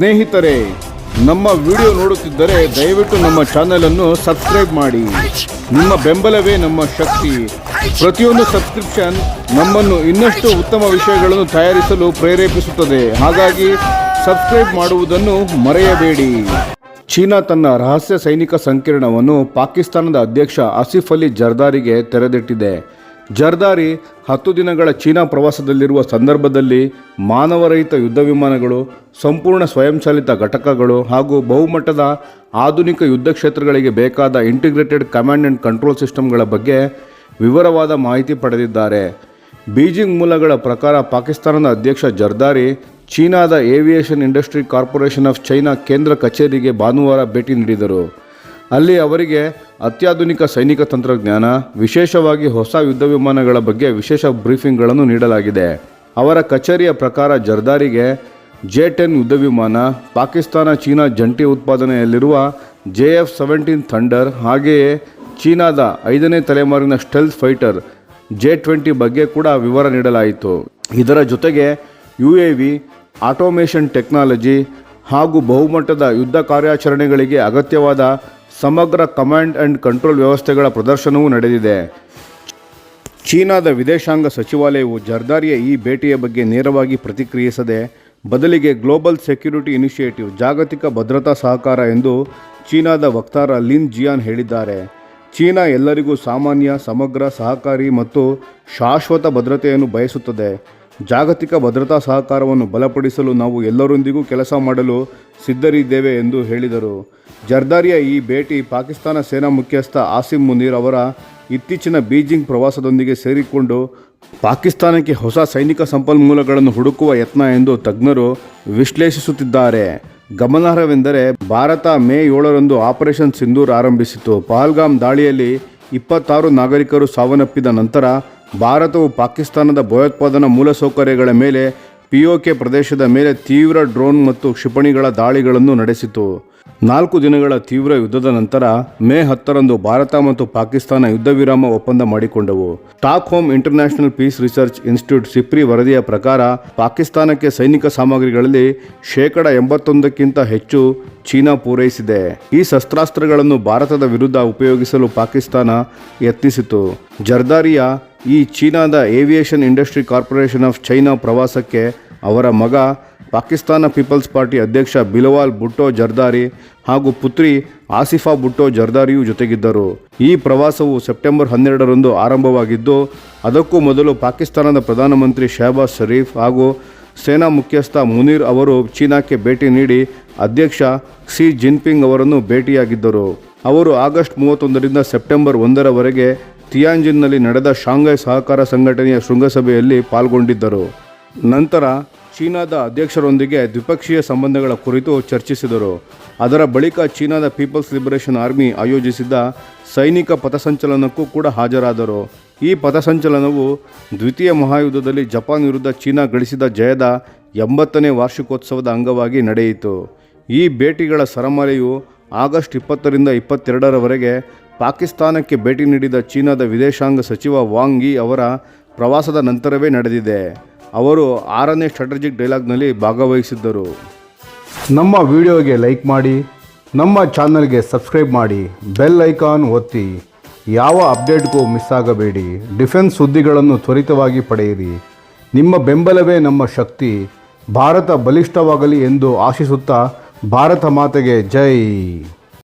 ಸ್ನೇಹಿತರೆ, ನಮ್ಮ ವಿಡಿಯೋ ನೋಡುತ್ತಿದ್ದರೆ ದಯವಿಟ್ಟು ನಮ್ಮ ಚಾನೆಲ್ ಅನ್ನು ಸಬ್ಸ್ಕ್ರೈಬ್ ಮಾಡಿ. ನಿಮ್ಮ ಬೆಂಬಲವೇ ನಮ್ಮ ಶಕ್ತಿ. ಪ್ರತಿಯೊಂದು ಸಬ್ಸ್ಕ್ರಿಪ್ಷನ್ ನಮ್ಮನ್ನು ಇನ್ನಷ್ಟು ಉತ್ತಮ ವಿಷಯಗಳನ್ನು ತಯಾರಿಸಲು ಪ್ರೇರೇಪಿಸುತ್ತದೆ. ಹಾಗಾಗಿ ಸಬ್ಸ್ಕ್ರೈಬ್ ಮಾಡುವುದನ್ನು ಮರೆಯಬೇಡಿ. ಚೀನಾ ತನ್ನ ರಹಸ್ಯ ಸೈನಿಕ ಸಂಕೀರ್ಣವನ್ನು ಪಾಕಿಸ್ತಾನದ ಅಧ್ಯಕ್ಷ ಆಸಿಫ್ ಅಲಿ ಜರ್ದಾರಿಗೆ ತೆರೆದಿಟ್ಟಿದೆ. ಜರ್ದಾರಿ ಹತ್ತು ದಿನಗಳ ಚೀನಾ ಪ್ರವಾಸದಲ್ಲಿರುವ ಸಂದರ್ಭದಲ್ಲಿ ಮಾನವರಹಿತ ಯುದ್ಧ ವಿಮಾನಗಳು, ಸಂಪೂರ್ಣ ಸ್ವಯಂಚಾಲಿತ ಘಟಕಗಳು ಹಾಗೂ ಬಹುಮಟ್ಟದ ಆಧುನಿಕ ಯುದ್ಧ ಕ್ಷೇತ್ರಗಳಿಗೆ ಬೇಕಾದ ಇಂಟಿಗ್ರೇಟೆಡ್ ಕಮಾಂಡ್ ಆ್ಯಂಡ್ ಕಂಟ್ರೋಲ್ ಸಿಸ್ಟಮ್ಗಳ ಬಗ್ಗೆ ವಿವರವಾದ ಮಾಹಿತಿ ಪಡೆದಿದ್ದಾರೆ. ಬೀಜಿಂಗ್ ಮೂಲಗಳ ಪ್ರಕಾರ ಪಾಕಿಸ್ತಾನದ ಅಧ್ಯಕ್ಷ ಜರ್ದಾರಿ ಚೀನಾದ aviation industry corporation of China ಕೇಂದ್ರ ಕಚೇರಿಗೆ ಭಾನುವಾರ ಭೇಟಿ ನೀಡಿದರು. ಅಲ್ಲಿ ಅವರಿಗೆ ಅತ್ಯಾಧುನಿಕ ಸೈನಿಕ ತಂತ್ರಜ್ಞಾನ, ವಿಶೇಷವಾಗಿ ಹೊಸ ಯುದ್ಧ ವಿಮಾನಗಳ ಬಗ್ಗೆ ವಿಶೇಷ ಬ್ರೀಫಿಂಗ್ಗಳನ್ನು ನೀಡಲಾಗಿದೆ. ಅವರ ಕಚೇರಿಯ ಪ್ರಕಾರ ಜರ್ದಾರಿಗೆ ಜೆ ಟೆನ್ ಯುದ್ಧ ವಿಮಾನ ಪಾಕಿಸ್ತಾನ ಚೀನಾ ಜಂಟಿ ಉತ್ಪಾದನೆಯಲ್ಲಿರುವ ಜೆ ಎಫ್ ಸೆವೆಂಟೀನ್ ಥಂಡರ್ ಹಾಗೆಯೇ ಚೀನಾದ ಐದನೇ ತಲೆಮಾರಿನ ಸ್ಟೆಲ್ತ್ ಫೈಟರ್ ಜೆ ಟ್ವೆಂಟಿ ಬಗ್ಗೆ ಕೂಡ ವಿವರ ನೀಡಲಾಯಿತು. ಇದರ ಜೊತೆಗೆ U A V, automation technology ಹಾಗೂ ಬಹುಮಟ್ಟದ ಯುದ್ಧ ಕಾರ್ಯಾಚರಣೆಗಳಿಗೆ ಅಗತ್ಯವಾದ ಸಮಗ್ರ ಕಮಾಂಡ್ ಆ್ಯಂಡ್ ಕಂಟ್ರೋಲ್ ವ್ಯವಸ್ಥೆಗಳ ಪ್ರದರ್ಶನವೂ ನಡೆದಿದೆ. ಚೀನಾದ ವಿದೇಶಾಂಗ ಸಚಿವಾಲಯವು ಜರ್ದಾರಿಯ ಈ ಭೇಟಿಯ ಬಗ್ಗೆ ನೇರವಾಗಿ ಪ್ರತಿಕ್ರಿಯಿಸದೆ, ಬದಲಿಗೆ ಗ್ಲೋಬಲ್ ಸೆಕ್ಯುರಿಟಿ ಇನಿಷಿಯೇಟಿವ್ ಜಾಗತಿಕ ಭದ್ರತಾ ಸಹಕಾರ ಎಂದು ಚೀನಾದ ವಕ್ತಾರ ಲಿನ್ ಜಿಯಾನ್ ಹೇಳಿದ್ದಾರೆ. ಚೀನಾ ಎಲ್ಲರಿಗೂ ಸಾಮಾನ್ಯ, ಸಮಗ್ರ, ಸಹಕಾರಿ ಮತ್ತು ಶಾಶ್ವತ ಭದ್ರತೆಯನ್ನು ಬಯಸುತ್ತದೆ. ಜಾಗತಿಕ ಭದ್ರತಾ ಸಹಕಾರವನ್ನು ಬಲಪಡಿಸಲು ನಾವು ಎಲ್ಲರೊಂದಿಗೂ ಕೆಲಸ ಮಾಡಲು ಸಿದ್ಧರಿದ್ದೇವೆ ಎಂದು ಹೇಳಿದರು. ಜರ್ದಾರಿಯ ಈ ಭೇಟಿ ಪಾಕಿಸ್ತಾನ ಸೇನಾ ಮುಖ್ಯಸ್ಥ ಆಸಿಮ್ ಮುನೀರ್ ಅವರ ಇತ್ತೀಚಿನ ಬೀಜಿಂಗ್ ಪ್ರವಾಸದೊಂದಿಗೆ ಸೇರಿಕೊಂಡು ಪಾಕಿಸ್ತಾನಕ್ಕೆ ಹೊಸ ಸೈನಿಕ ಸಂಪನ್ಮೂಲಗಳನ್ನು ಹುಡುಕುವ ಯತ್ನ ಎಂದು ತಜ್ಞರು ವಿಶ್ಲೇಷಿಸುತ್ತಿದ್ದಾರೆ. ಗಮನಾರ್ಹವೆಂದರೆ ಭಾರತ ಮೇ ಏಳರಂದು ಆಪರೇಷನ್ ಸಿಂಧೂರ್ ಆರಂಭಿಸಿತು ಪಹಲ್ಗಾಮ್ ದಾಳಿಯಲ್ಲಿ ಇಪ್ಪತ್ತಾರು ನಾಗರಿಕರು ಸಾವನ್ನಪ್ಪಿದ ನಂತರ ಭಾರತವು ಪಾಕಿಸ್ತಾನದ ಭಯೋತ್ಪಾದನಾ ಮೂಲಸೌಕರ್ಯಗಳ ಮೇಲೆ, ಪಿಒಕೆ ಪ್ರದೇಶದ ಮೇಲೆ ತೀವ್ರ ಡ್ರೋನ್ ಮತ್ತು ಕ್ಷಿಪಣಿಗಳ ದಾಳಿಗಳನ್ನು ನಡೆಸಿತು. ನಾಲ್ಕು ದಿನಗಳ ತೀವ್ರ ಯುದ್ಧದ ನಂತರ ಮೇ ಹತ್ತರಂದು ಭಾರತ ಮತ್ತು ಪಾಕಿಸ್ತಾನ ಯುದ್ಧ ವಿರಾಮ ಒಪ್ಪಂದ ಮಾಡಿಕೊಂಡವು. Stockholm international peace research institute SIPRI ವರದಿಯ ಪ್ರಕಾರ ಪಾಕಿಸ್ತಾನಕ್ಕೆ ಸೈನಿಕ ಸಾಮಗ್ರಿಗಳಲ್ಲಿ ಶೇಕಡ ಎಂಬತ್ತೊಂದಕ್ಕಿಂತ ಹೆಚ್ಚು ಚೀನಾ ಪೂರೈಸಿದೆ. ಈ ಶಸ್ತ್ರಾಸ್ತ್ರಗಳನ್ನು ಭಾರತದ ವಿರುದ್ಧ ಉಪಯೋಗಿಸಲು ಪಾಕಿಸ್ತಾನ ಯತ್ನಿಸಿತು. ಜರ್ದಾರಿಯ ಈ ಚೀನಾದ aviation industry corporation of China ಪ್ರವಾಸಕ್ಕೆ ಅವರ ಮಗ ಪಾಕಿಸ್ತಾನ ಪೀಪಲ್ಸ್ ಪಾರ್ಟಿ ಅಧ್ಯಕ್ಷ ಬಿಲವಾಲ್ ಬುಟ್ಟೋ ಜರ್ದಾರಿ ಹಾಗೂ ಪುತ್ರಿ ಆಸಿಫಾ ಬುಟ್ಟೋ ಜರ್ದಾರಿಯೂ ಜೊತೆಗಿದ್ದರು. ಈ ಪ್ರವಾಸವು ಸೆಪ್ಟೆಂಬರ್ ಹನ್ನೆರಡರಂದು ಆರಂಭವಾಗಿದ್ದು, ಅದಕ್ಕೂ ಮೊದಲು ಪಾಕಿಸ್ತಾನದ ಪ್ರಧಾನಮಂತ್ರಿ ಶಹಬಾಜ್ ಶರೀಫ್ ಹಾಗೂ ಸೇನಾ ಮುಖ್ಯಸ್ಥ ಮುನೀರ್ ಅವರು ಚೀನಾಕ್ಕೆ ಭೇಟಿ ನೀಡಿ ಅಧ್ಯಕ್ಷ ಕ್ಸಿ ಜಿನ್ಪಿಂಗ್ ಅವರನ್ನು ಭೇಟಿಯಾಗಿದ್ದರು. ಅವರು ಆಗಸ್ಟ್ ಮೂವತ್ತೊಂದರಿಂದ ಸೆಪ್ಟೆಂಬರ್ ಒಂದರವರೆಗೆ ತಿಯಾಂಜಿನ್ನಲ್ಲಿ ನಡೆದ ಶಾಂಘೈ ಸಹಕಾರ ಸಂಘಟನೆಯ ಶೃಂಗಸಭೆಯಲ್ಲಿ ಪಾಲ್ಗೊಂಡಿದ್ದರು. ನಂತರ ಚೀನಾದ ಅಧ್ಯಕ್ಷರೊಂದಿಗೆ ದ್ವಿಪಕ್ಷೀಯ ಸಂಬಂಧಗಳ ಕುರಿತು ಚರ್ಚಿಸಿದರು. ಅದರ ಬಳಿಕ ಚೀನಾದ ಪೀಪಲ್ಸ್ ಲಿಬರೇಷನ್ ಆರ್ಮಿ ಆಯೋಜಿಸಿದ್ದ ಸೈನಿಕ ಪಥಸಂಚಲನಕ್ಕೂ ಕೂಡ ಹಾಜರಾದರು. ಈ ಪಥಸಂಚಲನವು ದ್ವಿತೀಯ ಮಹಾಯುದ್ಧದಲ್ಲಿ ಜಪಾನ್ ವಿರುದ್ಧ ಚೀನಾ ಗಳಿಸಿದ ಜಯದ ಎಂಬತ್ತನೇ ವಾರ್ಷಿಕೋತ್ಸವದ ಅಂಗವಾಗಿ ನಡೆಯಿತು. ಈ ಭೇಟಿಗಳ ಸರಮಾಲೆಯು ಆಗಸ್ಟ್ ಇಪ್ಪತ್ತರಿಂದ ಇಪ್ಪತ್ತೆರಡರವರೆಗೆ ಪಾಕಿಸ್ತಾನಕ್ಕೆ ಭೇಟಿ ನೀಡಿದ ಚೀನಾದ ವಿದೇಶಾಂಗ ಸಚಿವ ವಾಂಗ್ ಯಿ ಅವರ ಪ್ರವಾಸದ ನಂತರವೇ ನಡೆದಿದೆ. ಅವರು ಆರನೇ ಸ್ಟ್ರಾಟಜಿಕ್ ಡೈಲಾಗ್ನಲ್ಲಿ ಭಾಗವಹಿಸಿದ್ದರು. ನಮ್ಮ ವಿಡಿಯೋಗೆ ಲೈಕ್ ಮಾಡಿ, ನಮ್ಮ ಚಾನಲ್ಗೆ ಸಬ್ಸ್ಕ್ರೈಬ್ ಮಾಡಿ, ಬೆಲ್ ಐಕಾನ್ ಒತ್ತಿ. ಯಾವ ಅಪ್ಡೇಟ್ಗೂ ಮಿಸ್ ಆಗಬೇಡಿ. ಡಿಫೆನ್ಸ್ ಸುದ್ದಿಗಳನ್ನು ತ್ವರಿತವಾಗಿ ಪಡೆಯಿರಿ. ನಿಮ್ಮ ಬೆಂಬಲವೇ ನಮ್ಮ ಶಕ್ತಿ. ಭಾರತ ಬಲಿಷ್ಠವಾಗಲಿ ಎಂದು ಆಶಿಸುತ್ತಾ, ಭಾರತ ಮಾತೆಗೆ ಜೈ.